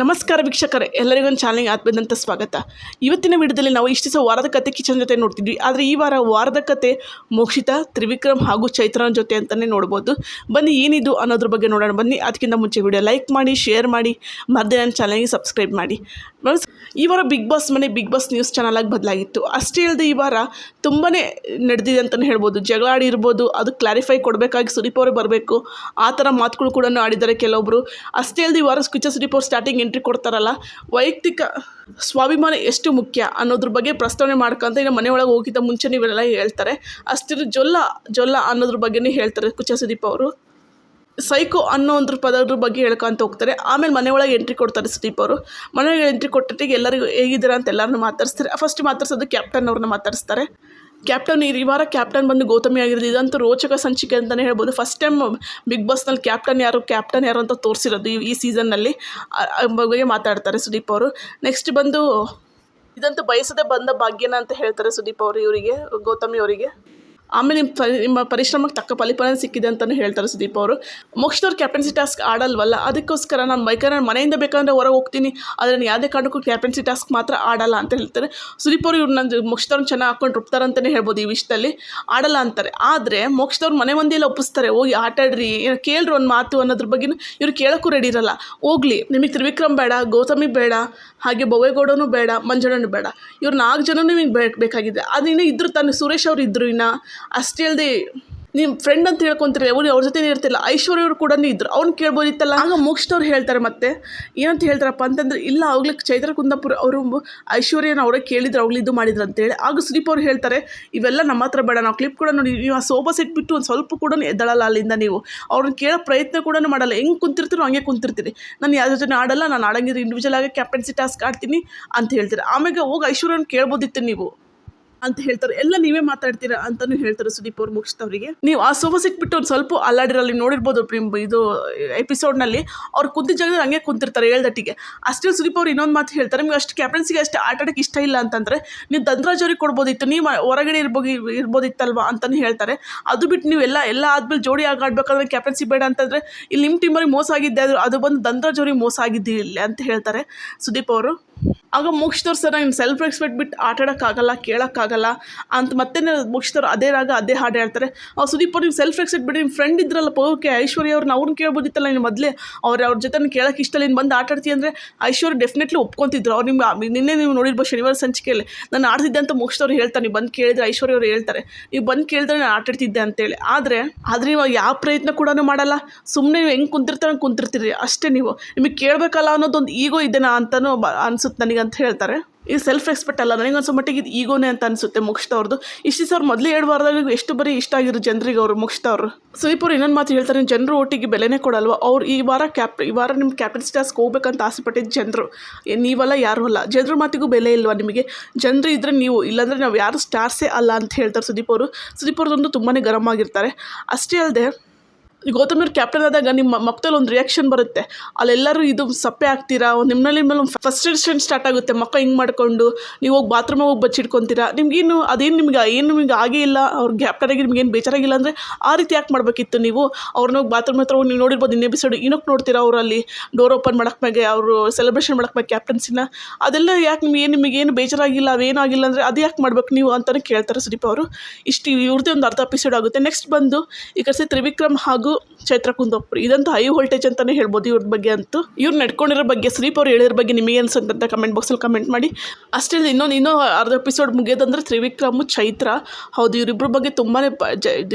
ನಮಸ್ಕಾರ ವೀಕ್ಷಕರೇ, ಎಲ್ಲರಿಗೂ ಒಂದು ಚಾನಲ್ಗೆ ಆತ್ಮದಂತ ಸ್ವಾಗತ. ಇವತ್ತಿನ ವಿಡಿಯೋದಲ್ಲಿ ನಾವು ಇಷ್ಟು ದಿವಸ ವಾರದ ಕತೆ ಕಿಚನ್ ಜೊತೆ ನೋಡ್ತಿದ್ವಿ. ಆದರೆ ಈ ವಾರ ವಾರದ ಕತೆ ಮೋಕ್ಷಿತ, ತ್ರಿವಿಕ್ರಮ್ ಹಾಗೂ ಚೈತ್ರನ ಜೊತೆ ಅಂತಲೇ ನೋಡ್ಬೋದು. ಬನ್ನಿ, ಏನಿದು ಅನ್ನೋದ್ರ ಬಗ್ಗೆ ನೋಡೋಣ. ಬನ್ನಿ, ಅದಕ್ಕಿಂತ ಮುಂಚೆ ವಿಡಿಯೋ ಲೈಕ್ ಮಾಡಿ, ಶೇರ್ ಮಾಡಿ, ಮರದೇ ನನ್ನ ಚಾನಲ್ಗೆ ಸಬ್ಸ್ಕ್ರೈಬ್ ಮಾಡಿ. ಫ್ರೆಂಡ್ಸ್ ಈ ವಾರ ಬಿಗ್ ಬಾಸ್ ಮನೆ ಬಿಗ್ ಬಾಸ್ ನ್ಯೂಸ್ ಚಾನಲಾಗಿ ಬದಲಾಗಿತ್ತು. ಅಷ್ಟೇ ಇಲ್ಲದೆ ಈ ವಾರ ತುಂಬಾ ನಡೆದಿದೆ ಅಂತಲೇ ಹೇಳ್ಬೋದು. ಜಗಳ ಆಡಿರ್ಬೋದು ಅದು ಕ್ಲಾರಿಫೈ ಕೊಡಬೇಕಾಗಿ ಸುದೀಪ್ ಅವರೇ ಬರಬೇಕು. ಆ ಥರ ಮಾತುಗಳು ಕೂಡ ಆಡಿದ್ದಾರೆ ಕೆಲವೊಬ್ಬರು ಅಷ್ಟೇ ಇಲ್ಲದೆ ಈ ವಾರ ಕಿಚ್ಚ ಸುದೀಪ್ ಅವ್ರು ಸ್ಟಾರ್ಟಿಂಗ್ ಎಂಟ್ರಿ ಕೊಡ್ತಾರಲ್ಲ, ವೈಯಕ್ತಿಕ ಸ್ವಾಭಿಮಾನ ಎಷ್ಟು ಮುಖ್ಯ ಅನ್ನೋದ್ರ ಬಗ್ಗೆ ಪ್ರಸ್ತಾವನೆ ಮಾಡ್ಕೊಂತ ಇನ್ನು ಮನೆಯೊಳಗೆ ಹೋಗಿದ್ದ ಮುಂಚೆ ನೀವೆಲ್ಲ ಹೇಳ್ತಾರೆ. ಅಷ್ಟಿರೋ ಜೊಲ್ಲ ಜೊಲ್ಲ ಅನ್ನೋದ್ರ ಬಗ್ಗೆನೇ ಹೇಳ್ತಾರೆ ಕುಚ್ಚ ಸುದೀಪ್ ಅವರು. ಸೈಕೋ ಅನ್ನೋ ಒಂದು ಪದದ ಬಗ್ಗೆ ಹೇಳ್ಕೊಂತ ಹೋಗ್ತಾರೆ. ಆಮೇಲೆ ಮನೆ ಎಂಟ್ರಿ ಕೊಡ್ತಾರೆ ಸುದೀಪ್ ಅವರು. ಮನೆಗೆ ಎಂಟ್ರಿ ಕೊಟ್ಟಿಗೆ ಎಲ್ಲರಿಗೂ ಹೇಗಿದ್ದೀರಾ ಅಂತ ಎಲ್ಲರನ್ನು ಮಾತಾಡಿಸ್ತಾರೆ. ಫಸ್ಟ್ ಮಾತಾಡ್ಸೋದು ಕ್ಯಾಪ್ಟನ್ ಅವ್ರನ್ನ ಮಾತಾಡಿಸ್ತಾರೆ. ಕ್ಯಾಪ್ಟನ್ ಈ ವಾರ ಕ್ಯಾಪ್ಟನ್ ಬಂದು ಗೌತಮಿ ಆಗಿರೋದು. ಇದಂತೂ ರೋಚಕ ಸಂಚಿಕೆ ಅಂತಲೇ ಹೇಳ್ಬೋದು. ಫಸ್ಟ್ ಟೈಮ್ ಬಿಗ್ ಬಾಸ್ನಲ್ಲಿ ಕ್ಯಾಪ್ಟನ್ ಯಾರು ಕ್ಯಾಪ್ಟನ್ ಯಾರು ಅಂತ ತೋರಿಸಿರೋದು ಈ ಈ ಸೀಸನ್ನಲ್ಲಿ ಬಗ್ಗೆ ಮಾತಾಡ್ತಾರೆ ಸುದೀಪ್ ಅವರು. ನೆಕ್ಸ್ಟ್ ಬಂದು ಇದಂತೂ ಬಯಸದೆ ಬಂದ ಭಾಗ್ಯನ ಅಂತ ಹೇಳ್ತಾರೆ ಸುದೀಪ್ ಅವರು ಇವರಿಗೆ, ಗೌತಮಿ ಅವರಿಗೆ. ಆಮೇಲೆ ನಿಮ್ಮ ಪರಿ ನಿಮ್ಮ ಪರಿಶ್ರಮಕ್ಕೆ ತಕ್ಕ ಫಲಿಫಲ ಸಿಕ್ಕಿದೆ ಅಂತಲೂ ಹೇಳ್ತಾರೆ ಸುದೀಪ್ ಅವರು. ಮೋಕ್ಷದವ್ರು ಕ್ಯಾಪ್ಟನ್ಸಿ ಟಾಸ್ಕ್ ಆಡಲ್ವಲ್ಲ, ಅದಕ್ಕೋಸ್ಕರ ನಾನು ಬೇಕಾದ್ರೆ ನಾನು ಮನೆಯಿಂದ ಬೇಕಂದ್ರೆ ಹೊರಗೆ ಹೋಗ್ತೀನಿ, ಆದರೆ ನಾನು ಯಾವುದೇ ಕಾರಣಕ್ಕೂ ಕ್ಯಾಪ್ಟನ್ಸಿ ಟಾಸ್ಕ್ ಮಾತ್ರ ಆಡಲ್ಲ ಅಂತ ಹೇಳ್ತಾರೆ. ಸುದೀಪ್ ಅವರು ಇವ್ರು ನನ್ನ ಮೋಕ್ಷದವ್ರನ್ನ ಚೆನ್ನಾಗಿ ಹಾಕೊಂಡು ರುಬ್ತಾರಂತಲೇ ಹೇಳ್ಬೋದು ಈ ವಿಷಯದಲ್ಲಿ. ಆಡಲ್ಲ ಅಂತಾರೆ. ಆದರೆ ಮೋಕ್ಷದವ್ರು ಮನೆ ಮಂದಿಯೆಲ್ಲ ಒಪ್ಪಿಸ್ತಾರೆ, ಹೋಗಿ ಆಟಾಡ್ರಿ ಏನು ಕೇಳ್ರಿ ಒಂದು ಮಾತು ಅನ್ನೋದ್ರ ಬಗ್ಗೆ ಇವ್ರು ಕೇಳೋಕ್ಕೂ ರೆಡಿ ಇರಲ್ಲ. ಹೋಗ್ಲಿ, ನಿಮಗೆ ತ್ರಿವಿಕ್ರಮ್ ಬೇಡ, ಗೌತಮಿ ಬೇಡ, ಹಾಗೆ ಬೊವೇಗೌಡನು ಬೇಡ ಮಂಜಣ್ಣನು ಬೇಡ. ಇವ್ರು ನಾಲ್ಕು ಜನನೂ ನಿಮಗೆ ಬೇಕು ಬೇಕಾಗಿದೆ. ಅದು ಇನ್ನೂ ಇದ್ರು ತಾನೆ, ಸುರೇಶ್ ಅವರು ಇದ್ರು ಇನ್ನು. ಅಷ್ಟೇ ಅಲ್ಲದೆ ನಿಮ್ಮ ಫ್ರೆಂಡ್ ಅಂತ ಹೇಳ್ಕೊಂತಾರೆ ಅವ್ರು ಅವ್ರ ಜೊತೆ ಇರ್ತಿಲ್ಲ. ಐಶ್ವರ್ಯ ಅವರು ಕೂಡ ಇದ್ರು. ಅವ್ನು ಕೇಳ್ಬೋದಿತ್ತಲ್ಲ? ಆಗ ಮುಗಿಸ್ದವ್ರು ಹೇಳ್ತಾರೆ ಮತ್ತೆ. ಏನಂತ ಹೇಳ್ತಾರಪ್ಪ ಅಂತಂದ್ರೆ, ಇಲ್ಲ ಅವಾಗಲೇ ಚೈತ್ರ ಕುಂದಾಪುರ ಅವರು ಐಶ್ವರ್ಯನ ಅವರೇ ಕೇಳಿದ್ರು ಅವ್ಳು ಇದು ಮಾಡಿದ್ರು ಅಂತೇಳಿ ಆಗ ಸುದೀಪ್ ಅವ್ರು ಹೇಳ್ತಾರೆ, ಇವೆಲ್ಲ ನಮ್ಮ ಹತ್ರ ಬೇಡ, ನಾವು ಕ್ಲಿಪ್ ಕೂಡ ನೋಡಿ ನೀವು ಆ ಸೋಫಾ ಸೆಟ್ ಬಿಟ್ಟು ಒಂದು ಸ್ವಲ್ಪ ಕೂಡ ಎದ್ದಳಲ್ಲ ಅಲ್ಲಿಂದ ನೀವು. ಅವ್ರನ್ನ ಕೇಳೋ ಪ್ರಯತ್ನ ಕೂಡ ಮಾಡಲ್ಲ. ಹೆಂಗೆ ಕುಂತಿರ್ತೀರೋ ಹಂಗೆ ಕುಂತಿರ್ತೀರಿ ನಾನು ಯಾರ ಜೊತೆ ಆಡಲ್ಲ, ನಾನು ಆಡಂಗಿದ್ರೆ ಇಂಡಿವಿಜುವಲ್ ಆಗಿ ಕ್ಯಾಪ್ಟನ್ಸಿ ಟಾಸ್ಕ್ ಆಡ್ತೀನಿ ಅಂತ ಹೇಳ್ತಾರೆ. ಆಮೇಲೆ ಹೋಗಿ ಐಶ್ವರ್ಯನ ಕೇಳ್ಬೋದಿತ್ತು ನೀವು. ಅಂತ ಹೇಳ್ತಾರೆ. ಎಲ್ಲ ನೀವೇ ಮಾತಾಡ್ತೀರಾ ಅಂತಾನು ಹೇಳ್ತಾರೆ ಸುದೀಪ್ ಅವ್ರು ಅವರಿಗೆ. ನೀವು ಆ ಸೋಫಾ ಸಿಕ್ಬಿಟ್ಟು ಒಂದು ಸ್ವಲ್ಪ ಅಲ್ಲಾಡಿರಲ್ಲಿ ನೋಡಿರ್ಬೋದು ಇದು ಎಪಿಸೋಡ್ನಲ್ಲಿ ಅವ್ರು ಕುಂತ ಜಾಗದಲ್ಲಿ ಹಂಗೆ ಕುಂತಿರ್ತಾರೆ ಹೇಳ್ದಟ್ಟಿಗೆ. ಅಷ್ಟೇ ಸುದೀಪ್ ಅವ್ರು ಇನ್ನೊಂದು ಮಾತು ಹೇಳ್ತಾರೆ, ನಿಮ್ಗೆ ಅಷ್ಟು ಕ್ಯಾಪ್ಟನ್ಸಿಗೆ ಅಷ್ಟು ಆಟ ಆಡಕ್ಕೆ ಇಷ್ಟ ಇಲ್ಲ ಅಂತಂದರೆ, ನೀವು ದಂದ್ರಾಜ್ ಅವ್ರಿಗೆ ಕೊಡ್ಬೋದಿತ್ತು, ನೀವು ಹೊರಗಡೆ ಇರ್ಬೋದು ಇರ್ಬೋದಿತ್ತಲ್ವಾ ಅಂತಲೂ ಹೇಳ್ತಾರೆ. ಅದು ಬಿಟ್ಟು ನೀವು ಎಲ್ಲ ಎಲ್ಲ ಆದ್ಮೇಲೆ ಜೋಡಿ ಆಗ ಆಡ್ಬೇಕಾದ್ರೆ ಕ್ಯಾಪ್ಟನ್ಸಿ ಬೇಡ ಅಂತಂದರೆ, ಇಲ್ಲಿ ನಿಮ್ಮ ಟೀಮವ್ರಿಗೆ ಮೋಸ ಆಗಿದ್ದೆ ಅದು ಅದು ಬಂದು ದಂದ್ರಾಜ್ ಅವ್ರಿಗೆ ಮೋಸ ಆಗಿದ್ದಿಲ್ಲ ಅಂತ ಹೇಳ್ತಾರೆ ಸುದೀಪ್ ಅವರು. ಆಗ ಮೋಕ್ಷದವ್ರು, ಸರ್ ನಿಮ್ಮ ಸೆಲ್ಫ್ ರೆಸ್ಪೆಕ್ಟ್ ಬಿಟ್ಟು ಆಟಾಡೋಕ್ಕಾಗಲ್ಲ, ಕೇಳೋಕ್ಕಾಗಲ್ಲ ಅಂತ ಮತ್ತೆ ಮೋಕ್ಷದವ್ರು ಅದೇ ರಾಗ, ಅದೇ ಹಾಡು ಹೇಳ್ತಾರೆ. ಅವ್ರು ಸುದೀಪ್ ಅವ್ರು ನೀವು ಸೆಲ್ಫ್ ರೆಸ್ಪೆಕ್ಟ್ ಬಿಡಿ ನಿಮ್ಮ ಫ್ರೆಂಡ್ ಇದ್ರಲ್ಲ ಪೋಕೆ ಐಶ್ವರ್ಯ ಅವ್ರನ್ನ ಅವ್ರನ್ನ ಕೇಳ್ಬೋದಿತ್ತಲ್ಲ, ನೀನು ಮೊದಲೇ? ಅವ್ರು, ಅವ್ರ ಜೊತೆ ಕೇಳೋಕ್ಕೆ ಇಷ್ಟ ನೀನು ಬಂದು ಆಟಾಡ್ತೀಯ ಅಂದರೆ? ಐಶ್ವರ್ಯ ಡೆಫಿನೆಟ್ಲಿ ಒಪ್ಕೊತಿದ್ರು. ಅವ್ರು ನಿಮ್ಗೆ ನಿನ್ನೆ ನೀವು ನೋಡಿರ್ಬೋದು ಶನಿವಾರ ಸಂಚಿಕೆಯಲ್ಲಿ, ನಾನು ಆಡ್ತಿದ್ದೆ ಅಂತ ಮೋಕ್ಷದವ್ರು ಹೇಳ್ತಾರೆ. ನೀವು ಬಂದು ಕೇಳಿದ್ರೆ ಐಶ್ವರ್ಯ ಅವ್ರು ಹೇಳ್ತಾರೆ. ನೀವು ಬಂದು ಕೇಳಿದ್ರೆ ನಾನು ಆಟಾಡ್ತಿದ್ದೆ ಅಂತೇಳಿ ಆದರೆ ಆದರೆ ನೀವು ಯಾವ ಪ್ರಯತ್ನ ಕೂಡ ಮಾಡಲ್ಲ. ಸುಮ್ಮನೆ ನೀವು ಹೆಂಗೆ ಕುಂತಿರ್ತಾರೆ ಕುಂತಿರ್ತೀರಿ. ಅಷ್ಟೇ ನೀವು. ನಿಮಗೆ ಕೇಳಬೇಕಲ್ಲ ಅನ್ನೋದೊಂದು ಈಗೋ ಇದೆನಾ ಅಂತಲೂ ಅನ್ಸುತ್ತೆ. ನನಗೆ ಅಂತ ಹೇಳ್ತಾರೆ ಇದು ಸೆಲ್ಫ್ ರೆಸ್ಪೆಕ್ಟ್ ಅಲ್ಲ ನನಗೆ ಅನ್ಸೋ ಮಟ್ಟಿಗೆ ಇದು ಈಗೋನೇ ಅಂತ ಅನಿಸುತ್ತೆ ಮುಗಿಸ್ತವ್ರದ್ದು ಇಷ್ಟು ಸರ್ ಮೊದಲೇ ವಾರದಾಗ ಎಷ್ಟು ಬರೀ ಇಷ್ಟ ಆಗಿರೋ ಜನರಿಗೆ ಅವರು ಮುಗಿಸ್ತವ್ರು ಸುದೀಪ್ ಅವ್ರು ಇನ್ನೊಂದು ಮಾತು ಹೇಳ್ತಾರೆ, ಜನರು ಒಟ್ಟಿಗೆ ಬೆಲೆನೇ ಕೊಡಲ್ವ? ಅವ್ರು ಈ ವಾರ ಕ್ಯಾಪ್, ಈ ವಾರ ನಿಮ್ಮ ಕ್ಯಾಪ್ಟನ್ ಸ್ಟಾಸ್ಗೆ ಹೋಗ್ಬೇಕಂತ ಆಸೆ ಪಟ್ಟಿದ್ದು ಜನರು ನೀವಲ್ಲ ಯಾರು ಅಲ್ಲ. ಜನರ ಮಾತಿಗೂ ಬೆಲೆ ಇಲ್ವಾ ನಿಮಗೆ? ಜನರು ಇದ್ದರೆ ನೀವು, ಇಲ್ಲಾಂದರೆ ನಾವು ಯಾರು ಸ್ಟಾರ್ಸೇ ಅಲ್ಲ ಅಂತ ಹೇಳ್ತಾರೆ ಸುದೀಪ್ ಅವರು. ಸುದೀಪ್ ಅವ್ರದ್ದೊಂದು ತುಂಬಾ ಗರಂ ಆಗಿರ್ತಾರೆ. ಅಷ್ಟೇ ಅಲ್ಲದೆ ಗೌತಮ್ ಅವ್ರು ಕ್ಯಾಪ್ಟನ್ ಆದಾಗ ನಿಮ್ಮ ಮಕ್ಕಳಲ್ಲಿ ಒಂದು ರಿಯಾಕ್ಷನ್ ಬರುತ್ತೆ. ಅಲ್ಲೆಲ್ಲರೂ ಇದು ಸಪ್ಪೆ ಆಗ್ತೀರಾ? ನಿಮ್ಮಲ್ಲಿ ಮೇಲೆ ಒಂದು ಫಸ್ಟ್ರೇಷನ್ ಸ್ಟಾರ್ಟ್ ಆಗುತ್ತೆ. ಮಕ್ಕ ಹಿಂಗೆ ಮಾಡಿಕೊಂಡು ನೀವು ಹೋಗಿ ಬಾತ್ರೂಮ್ ಹೋಗಿ ಬಚ್ಚಿಟ್ಕೊತೀರಾ? ನಿಮಗೇನು ಅದೇನು ನಿಮ್ಗೆ, ಏನು ನಿಮಗೆ ಆಗೇ ಇಲ್ಲ. ಅವ್ರ ಕ್ಯಾಪ್ಟನ್ ಆಗಿ ನಿಮ್ಗೇನು ಬೇಜಾರಾಗಿಲ್ಲ ಅಂದರೆ ಆ ರೀತಿ ಯಾಕೆ ಮಾಡಬೇಕಿತ್ತು ನೀವು? ಅವ್ರನ್ನ ಹೋಗಿ ಬಾತ್ರೂಮ್ ಹತ್ರ ಹೋಗಿ ನೀವು ನೋಡಿರ್ಬೋದು ಇನ್ನೇ ಎಪಿಸೋಡ್ ಏನಕ್ಕೆ ನೋಡ್ತೀರಾ ಅವರಲ್ಲಿ? ಡೋರ್ ಓಪನ್ ಮಾಡಕ್ಕೆ ಅವರು ಸೆಲೆಬ್ರೇಷನ್ ಮಾಡಕ್ಕೆ ಕ್ಯಾಪ್ಟನ್ಸಿನ ಅದೆಲ್ಲ ಯಾಕೆ ನಿಮ್ಗೆ ಏನು ನಿಮಗೆ ಏನು ಬೇಜಾರಾಗಿಲ್ಲ ಅವೇನು ಆಗಿಲ್ಲ ಅಂದರೆ ಅದು ಯಾಕೆ ಮಾಡ್ಬೇಕು ನೀವು ಅಂತಲೇ ಕೇಳ್ತಾರೆ ಸುದೀಪ್ ಅವರು. ಇಷ್ಟು ಇವ್ರದ್ದೇ ಒಂದು ಅರ್ಧ ಎಪಿಸೋಡ್ ಆಗುತ್ತೆ. ನೆಕ್ಸ್ಟ್ ಬಂದು ಈ ಕಡೆ ತ್ರಿವಿಕ್ರಮ್ ಹಾಗೂ ಚೈತ್ರ ಕುಂದೋಪ್ರು. ಇದಂತೂ ಹೈ ವೋಲ್ಟೇಜ್ ಅಂತಲೇ ಹೇಳ್ಬೋದು ಇವ್ರ ಬಗ್ಗೆ ಅಂತೂ. ಇವ್ರು ನಡ್ಕೊಂಡಿರೋ ಬಗ್ಗೆ ಸುದೀಪ್ ಅವ್ರು ಹೇಳಿರೋ ಬಗ್ಗೆ ನಿಮಗೆ ಅನ್ಸಂತ ಕಮೆಂಟ್ ಬಾಕ್ಸಲ್ಲಿ ಕಮೆಂಟ್ ಮಾಡಿ. ಅಷ್ಟೇ ಇನ್ನೊಂದು ಇನ್ನೂ ಅರ್ಧ ಎಪಿಸೋಡ್ ಮುಗಿಯೋದಂದ್ರೆ ತ್ರಿವಿಕ್ರಮು, ಚೈತ್ರ. ಹೌದು ಇವರಿಬ್ಬರ ಬಗ್ಗೆ ತುಂಬಾ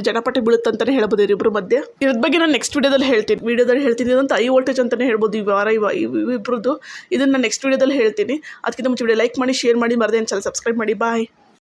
ಜನಪಟ್ಟೆ ಬೀಳುತ್ತಂತಲೇ ಹೇಳ್ಬೋದು ಇವರಿಬ್ಬರ ಮಧ್ಯೆ. ಇದ್ರ ಬಗ್ಗೆ ನಾನು ನೆಕ್ಸ್ಟ್ ವೀಡಿಯೋದಲ್ಲಿ ಹೇಳ್ತೀನಿ. ವೀಡಿಯೋದಲ್ಲಿ ಹೇಳ್ತೀನಿ, ಇದಂತ ಹೈ ವೋಲ್ಟೇಜ್ ಅಂತಲೇ ಹೇಳ್ಬೋದು ಈ ವಾರ ಇವ ಇಬ್ಬರದ್ದು ಇದನ್ನು ನೆಕ್ಸ್ಟ್ ವೀಡಿಯೋದಲ್ಲಿ ಹೇಳ್ತೀನಿ. ಅದಕ್ಕಿಂತ ಮುಂಚೆ ವಿಡಿಯೋ ಲೈಕ್ ಮಾಡಿ ಶೇರ್ ಮಾಡಿ ಮರದೇನು ಸಬ್ಸ್ಕ್ರೈಬ್ ಮಾಡಿ ಬಾಯ್